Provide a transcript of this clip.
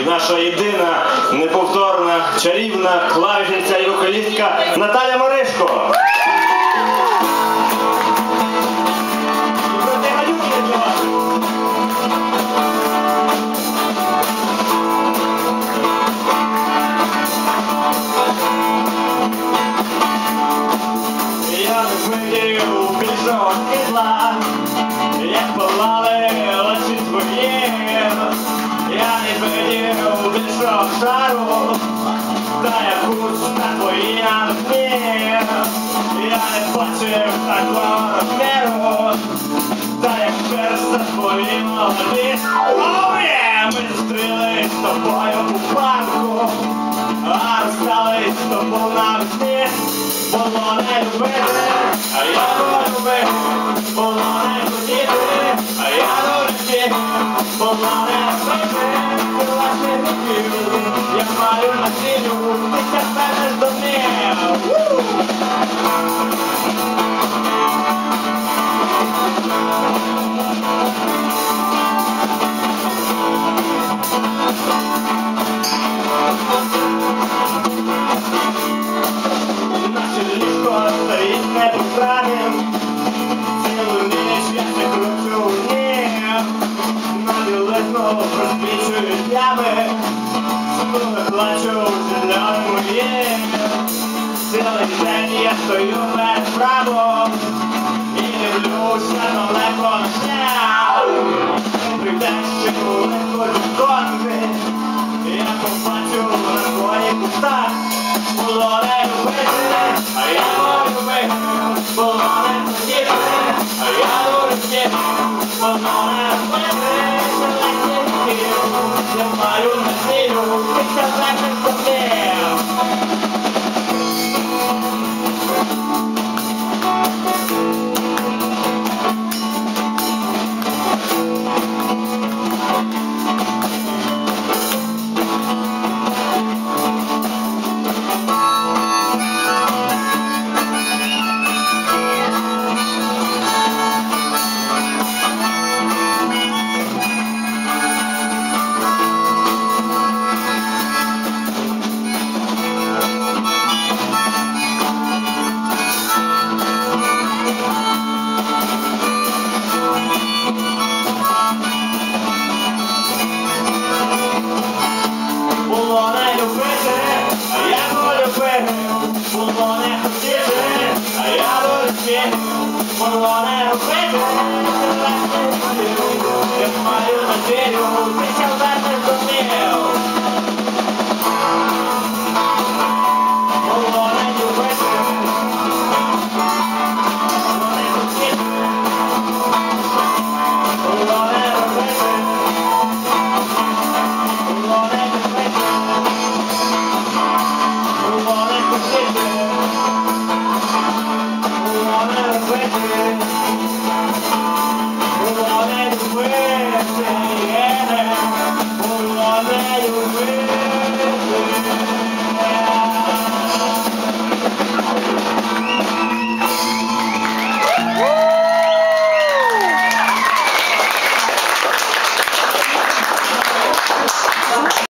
і наша єдина, неповторна, чарівна клавішниця і вокалістка Наталя Маришко. Я не звидів більшого світла, як палали Не бачив такого розміру, та як перст за твоїм голові. Oh! Ми зустрілись з тобою у парку, а розстались з тобою на навесні. Було не любити, а я любив, було не хотіти, а я дорожі, було не робити, ти власне хотів, я маю на цілю, ти тебе не здомів. Стоїть непоправним, цілу ніч не кручу ні, на білизну розпічують ями, смуги плачу для моє. Цілий день правом і дивлюся далеко шлях. Прийде ще я побачу на. Було не someone else.